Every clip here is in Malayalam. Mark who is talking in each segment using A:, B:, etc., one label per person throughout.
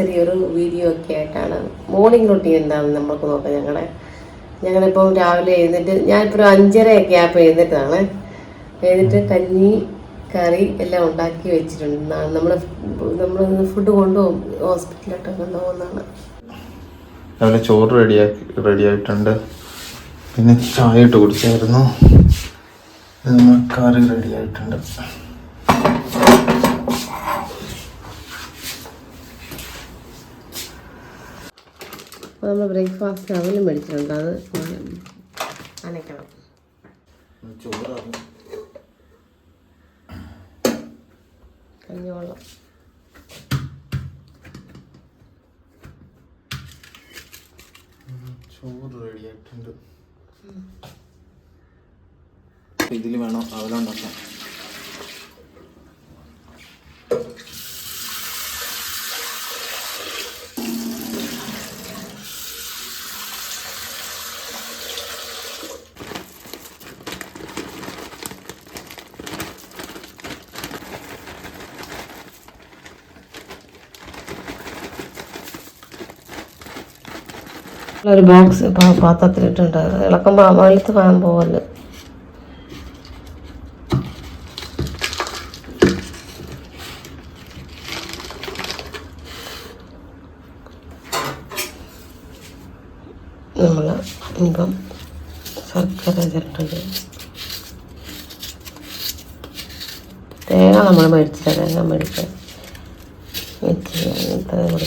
A: ചെറിയൊരു വീഡിയോ ഒക്കെ ആയിട്ടാണ്. മോർണിംഗ് റൊട്ടീൻ എന്താണെന്ന് നമുക്ക് നോക്കാം ഞങ്ങളുടെ ഞങ്ങളിപ്പം രാവിലെ എഴുന്നേറ്റ് ഞാനിപ്പോൾ ഒരു അഞ്ചരയൊക്കെ ആയപ്പോൾ എഴുന്നേറ്റതാണ്. എഴുന്നേറ്റ് കഞ്ഞി കറി എല്ലാം ഉണ്ടാക്കി വെച്ചിട്ടുണ്ട്. നമ്മൾ നമ്മൾ ഫുഡ് കൊണ്ടുപോകും. ഹോസ്പിറ്റലിലോട്ട് കൊണ്ടുപോകുന്നതാണ്.
B: രാവിലെ ചോറ് റെഡിയാക്കി റെഡിയായിട്ടുണ്ട് പിന്നെ ചായ ഇട്ട് കുടിച്ചായിരുന്നു. കറി റെഡി
A: നമ്മൾ ബ്രേക്ക്ഫാസ്റ്റ് അവന് മേടിച്ചിട്ടുണ്ട്. അത്
B: അനക്കണം.
A: കഞ്ഞിവെള്ളം.
B: ചോറ് റെഡി ആയിട്ടുണ്ട്. ഇതിൽ വേണം? അവലുണ്ടാക്കാൻ
A: ഒരു ബോക്സ് പാത്രത്തിലിട്ടുണ്ട് ഇളക്കുമ്പോൾ വെളുത്ത് പാൻ പോകൽ നമ്മൾ ഇനിയിപ്പം ശർക്കര ചിരട്ടത്. തേങ്ങ നമ്മൾ മേടിച്ചില്ല തേങ്ങ മേടിച്ച് വെച്ച് അങ്ങനത്തെ കൂടെ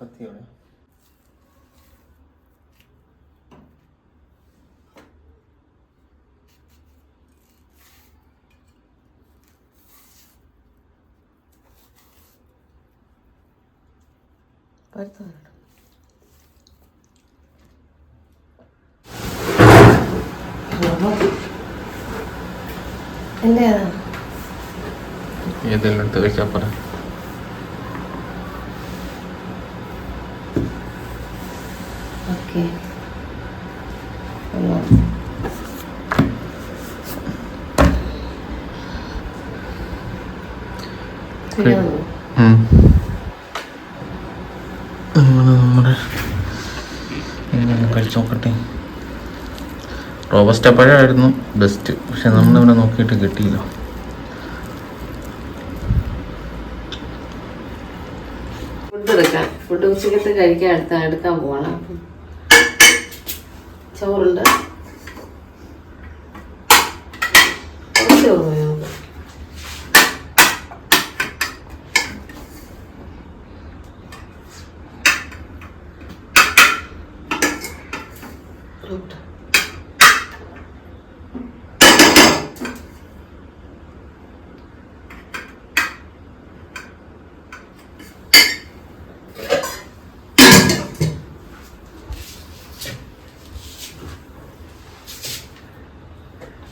B: കത്തിയോടെ
A: പഴുത്ത വരട്ടെ എന്റെ
B: ഏതെല്ലാം എടുത്ത് വെച്ചാൽ പറ
A: ഓക്കെ?
B: അങ്ങനെ നമ്മുടെ കഴിച്ചു നോക്കട്ടെ. റോബസ്റ്റ പഴമായിരുന്നു ബെസ്റ്റ് പക്ഷെ നമ്മളിവിടെ നോക്കിയിട്ട് കിട്ടിയില്ല.
A: ഫുഡ് എടുക്കാം. ഫുഡ് ഉച്ചക്കത്തെ കഴിക്കാൻ എടുത്താൽ എടുക്കാൻ പോവാണ്. അപ്പം ചോറുണ്ട് കുറച്ച് ചോറ് മതി നമുക്ക് ഉണ്ട്.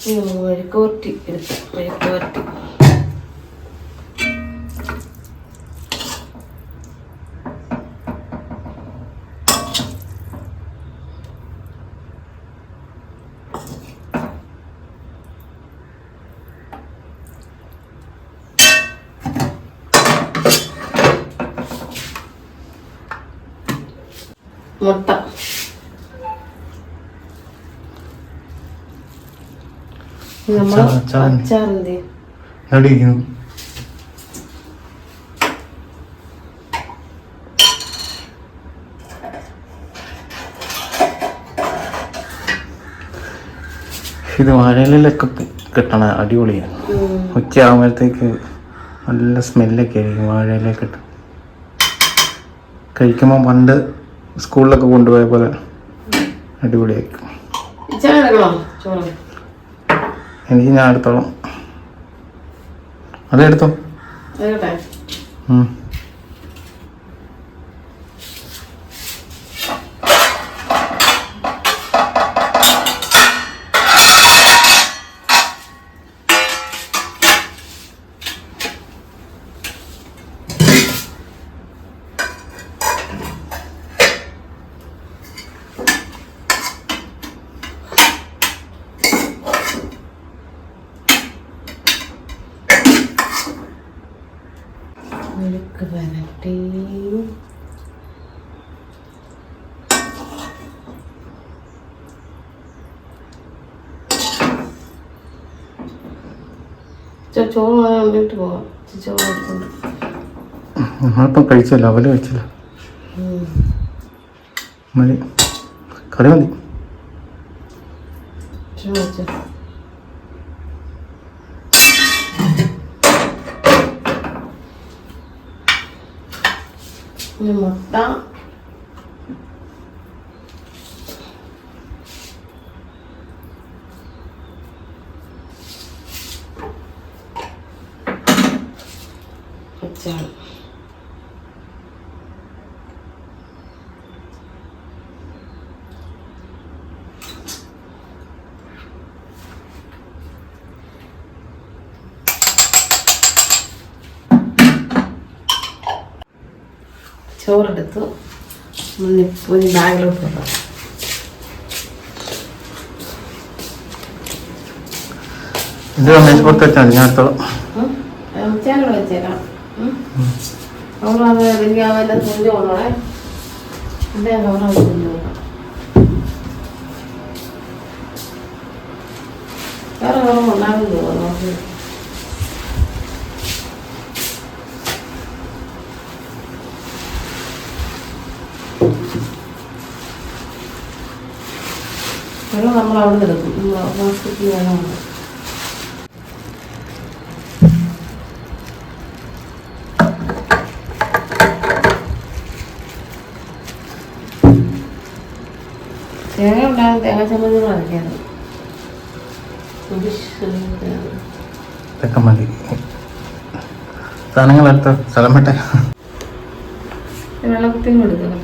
A: ഇനി നമുക്ക് മെഴുക്കുവരട്ടി എടുക്കാം മെഴുക്കുവരട്ടി മുട്ട. നമ്മൾ
B: അച്ചാർ. ഇത് വാഴയിലൊക്കെ കിട്ടണ അടിപൊളിയാണ്. ഉച്ചയാകുമ്പോഴത്തേക്ക് നല്ല സ്മെല്ലൊക്കെ ആയിരിക്കും വാഴയിലൊക്കെ കിട്ടും കഴിക്കുമ്പോൾ പണ്ട് സ്കൂളിലൊക്കെ കൊണ്ടുപോയ പോലെ അടിപൊളിയായിരിക്കും. എനിക്ക് ഞാൻ എടുത്തോളാം. അതെടുത്തോ
A: ചോറ് കൊണ്ടിട്ട് പോവാം.
B: നമ്മളിപ്പം കഴിച്ചല്ലോ അവൽ കഴിച്ചല്ലോ. മതി. കറി മതി.
A: മുട്ട ചോറെടുത്തു ഇനി ബാഗിലോട്ട് വെക്കാം
B: ഇത് മേശപ്പുറത്ത് വെച്ചാൽ മതി ഞാൻ അടുത്തോളം
A: ചേട്ടൻ വെച്ചേക്കാം അവളത് അല്ലെങ്കിൽ അവൻ്റെ തുഞ്ച് കൊണ്ടോടെ എൻ്റെ കവറ തുഞ്ച് കൊണ്ടോ വേറെ കവറും ഉണ്ടാകും വെള്ളം നമ്മൾ അവിടെ നിന്ന് എടുക്കും തേങ്ങ ഉണ്ടാകും തേങ്ങ ചമ്മന്തി അരയ്ക്കാറ്
B: ഇതൊക്കെ മതി. സാധനങ്ങൾ എടുത്ത? സ്ഥലം വെട്ടെ.
A: വെള്ളത്തിന് കൊടുക്കണം.